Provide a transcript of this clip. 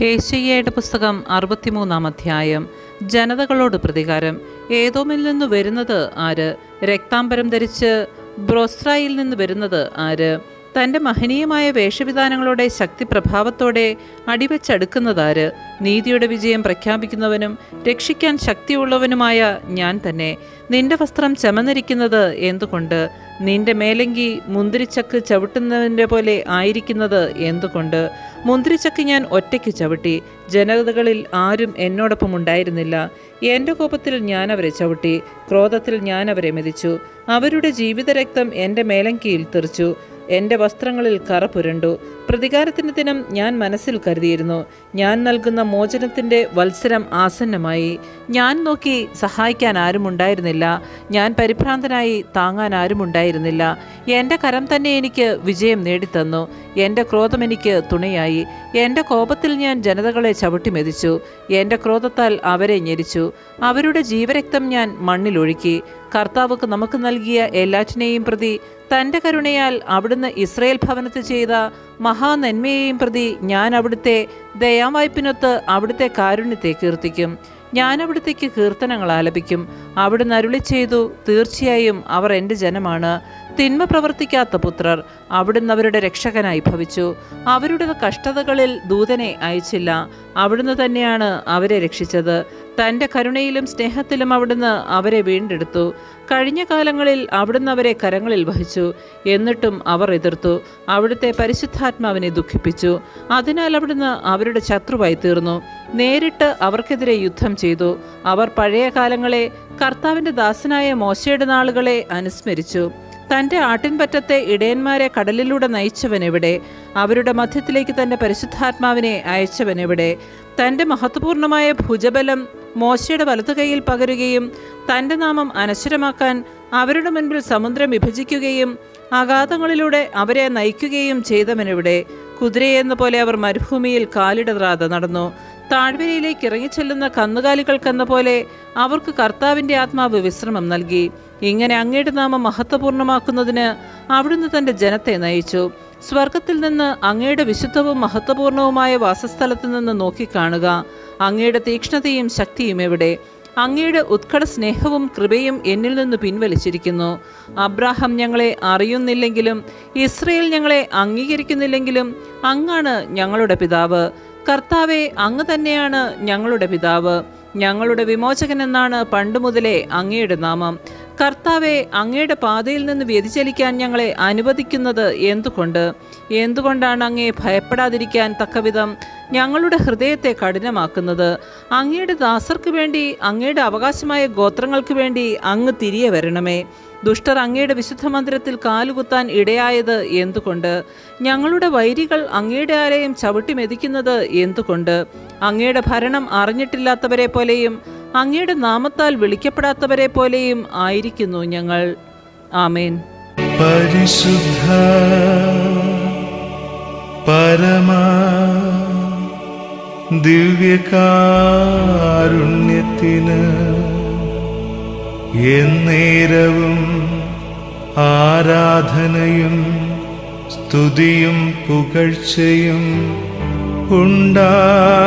ഹേശയ്യയുടെ പുസ്തകം അറുപത്തിമൂന്നാം അധ്യായം. ജനതകളോട് പ്രതികാരം. ഏതോമിൽ നിന്ന് വരുന്നത് ആര്? രക്താംബരം ധരിച്ച് ബ്രോസ്രായിൽ നിന്ന് വരുന്നത് ആര്? തന്റെ മഹനീയമായ വേഷവിധാനങ്ങളുടെ ശക്തി പ്രഭാവത്തോടെ അടിവെച്ചടുക്കുന്നതാര് നീതിയുടെ വിജയം പ്രഖ്യാപിക്കുന്നവനും രക്ഷിക്കാൻ ശക്തിയുള്ളവനുമായ ഞാൻ തന്നെ. നിന്റെ വസ്ത്രം ചമന്നിരിക്കുന്നത് എന്തുകൊണ്ട്? നിന്റെ മേലങ്കി മുന്തിരിച്ചക്ക് ചവിട്ടുന്നവന്റെ പോലെ ആയിരിക്കുന്നത് എന്തുകൊണ്ട്? മുന്തിരിച്ചക്ക് ഞാൻ ഒറ്റയ്ക്ക് ചവിട്ടി ജനതകളിൽ ആരും എന്നോടൊപ്പം ഉണ്ടായിരുന്നില്ല. എന്റെ കോപത്തിൽ ഞാൻ അവരെ ചവിട്ടി ക്രോധത്തിൽ ഞാൻ അവരെ മെതിച്ചു. അവരുടെ ജീവിതരക്തം എന്റെ മേലങ്കിയിൽ തെറിച്ചു. എന്റെ വസ്ത്രങ്ങളിൽ കറ പുരണ്ടു പ്രതികാരത്തിന്റെ ദിനം ഞാൻ മനസ്സിൽ കരുതിയിരുന്നു. ഞാൻ നൽകുന്ന മോചനത്തിന്റെ വത്സരം ആസന്നമായി. ഞാൻ നോക്കി സഹായിക്കാൻ ആരുമുണ്ടായിരുന്നില്ല. ഞാൻ പരിഭ്രാന്തനായി താങ്ങാൻ ആരുമുണ്ടായിരുന്നില്ല. എന്റെ കരം തന്നെ എനിക്ക് വിജയം നേടിത്തന്നു. എന്റെ ക്രോധം എനിക്ക് തുണയായി. എന്റെ കോപത്തിൽ ഞാൻ ജനതകളെ ചവിട്ടി മെതിച്ചു. എന്റെ ക്രോധത്താൽ അവരെ ഞെരിച്ചു. അവരുടെ ജീവരക്തം ഞാൻ മണ്ണിലൊഴുക്കി. കർത്താവുക്ക് നമുക്ക് നൽകിയ എല്ലാറ്റിനെയും പ്രതി തന്റെ കരുണയാൽ അവിടുന്ന് ഇസ്രയേൽ ഭവനത്തിൽ ചെയ്ത മഹാനന്മയെയും പ്രതി ഞാൻ അവിടുത്തെ ദയാവായ്പിനൊത്ത് അവിടുത്തെ കാരുണ്യത്തെ കീർത്തിക്കും. ഞാൻ അവിടുത്തേക്ക് കീർത്തനങ്ങൾ ആലപിക്കും. അവിടുന്ന് അരുളി ചെയ്തു തീർച്ചയായും അവർ എന്റെ ജനമാണ്. തിന്മ പ്രവർത്തിക്കാത്ത പുത്രർ അവിടുന്ന് അവരുടെ രക്ഷകനായി ഭവിച്ചു. അവരുടെ കഷ്ടതകളിൽ ദൂതനെ അയച്ചില്ല. അവിടുന്ന് തന്നെയാണ് അവരെ രക്ഷിച്ചത്. തന്റെ കരുണയിലും സ്നേഹത്തിലും അവിടുന്ന് അവരെ വീണ്ടെടുത്തു. കഴിഞ്ഞ കാലങ്ങളിൽ അവിടുന്ന് അവരെ കരങ്ങളിൽ വഹിച്ചു. എന്നിട്ടും അവർ എതിർത്തു. അവിടുത്തെ പരിശുദ്ധാത്മാവിനെ ദുഃഖിപ്പിച്ചു. അതിനാൽ അവിടുന്ന് അവരുടെ ശത്രുവായി തീർന്നു. നേരിട്ട് അവർക്കെതിരെ യുദ്ധം ചെയ്തു. അവർ പഴയ കാലങ്ങളെ കർത്താവിന്റെ ദാസനായ മോശയുടെ നാളുകളെ അനുസ്മരിച്ചു. തന്റെ ആട്ടിൻപറ്റത്തെ ഇടയന്മാരെ കടലിലൂടെ നയിച്ചവൻ നയിച്ചവനെവിടെ? അവരുടെ മധ്യത്തിലേക്ക് തന്റെ പരിശുദ്ധാത്മാവിനെ അയച്ചവനെവിടെ? തന്റെ മഹത്വപൂർണമായ ഭുജബലം മോശയുടെ വലതുകൈയിൽ പകരുകയും തന്റെ നാമം അനശ്വരമാക്കാൻ അവരുടെ മുൻപിൽ സമുദ്രം വിഭജിക്കുകയും അഗാധങ്ങളിലൂടെ അവരെ നയിക്കുകയും ചെയ്തവനെവിടെ? കുതിരയെന്ന പോലെ അവർ മരുഭൂമിയിൽ കാലിടറാതെ നടന്നു. താഴ്വരയിലേക്ക് ഇറങ്ങിച്ചെല്ലുന്ന കന്നുകാലികൾക്കെന്ന പോലെ അവർക്ക് കർത്താവിന്റെ ആത്മാവ് വിശ്രമം നൽകി. ഇങ്ങനെ അങ്ങയുടെ നാമം മഹത്വപൂർണമാക്കുന്നതിന് അവിടുന്ന് തന്റെ ജനത്തെ നയിച്ചു. സ്വർഗത്തിൽ നിന്ന് അങ്ങയുടെ വിശുദ്ധവും മഹത്വപൂർണവുമായ വാസസ്ഥലത്ത് നിന്ന് നോക്കിക്കാണുക. അങ്ങയുടെ തീക്ഷ്ണതയും ശക്തിയും എവിടെ? അങ്ങയുടെ ഉത്കട സ്നേഹവും കൃപയും എന്നിൽ നിന്ന് പിൻവലിച്ചിരിക്കുന്നു. അബ്രാഹം ഞങ്ങളെ അറിയുന്നില്ലെങ്കിലും ഇസ്രയേൽ ഞങ്ങളെ അംഗീകരിക്കുന്നില്ലെങ്കിലും അങ്ങാണ് ഞങ്ങളുടെ പിതാവ്. കർത്താവെ അങ്ങ് തന്നെയാണ് ഞങ്ങളുടെ പിതാവ്. ഞങ്ങളുടെ വിമോചകൻ എന്നാണ് പണ്ടുമുതലേ അങ്ങയുടെ നാമം. കർത്താവെ അങ്ങയുടെ പാതയിൽ നിന്ന് വ്യതിചലിക്കാൻ ഞങ്ങളെ അനുവദിക്കുന്നത് എന്തുകൊണ്ട്? എന്തുകൊണ്ടാണ് അങ്ങയെ ഭയപ്പെടാതിരിക്കാൻ തക്കവിധം ഞങ്ങളുടെ ഹൃദയത്തെ കഠിനമാക്കുന്നത്? അങ്ങയുടെ ദാസർക്ക് വേണ്ടി അങ്ങയുടെ അവകാശമായ ഗോത്രങ്ങൾക്ക് വേണ്ടി അങ്ങ് തിരികെ വരണമേ. ദുഷ്ടർ അങ്ങയുടെ വിശുദ്ധ മന്ദിരത്തിൽ കാലുകുത്താൻ ഇടയായത് എന്തുകൊണ്ട്? ഞങ്ങളുടെ വൈരികൾ അങ്ങയുടെ ആലയം ചവിട്ടി മെതിക്കുന്നത് എന്തുകൊണ്ട്? അങ്ങയുടെ ഭരണം അറിഞ്ഞിട്ടില്ലാത്തവരെ പോലെയും അങ്ങയുടെ നാമത്താൽ വിളിക്കപ്പെടാത്തവരെ പോലെയും ആയിരിക്കുന്നു ഞങ്ങൾ. ആമേൻ. പരിശുദ്ധ പരമ ദിവ്യകാരുണ്യത്തിന് എന്നേരവും ആരാധനയും സ്തുതിയും പുകഴ്ചയും ഉണ്ടായിരിക്കട്ടെ.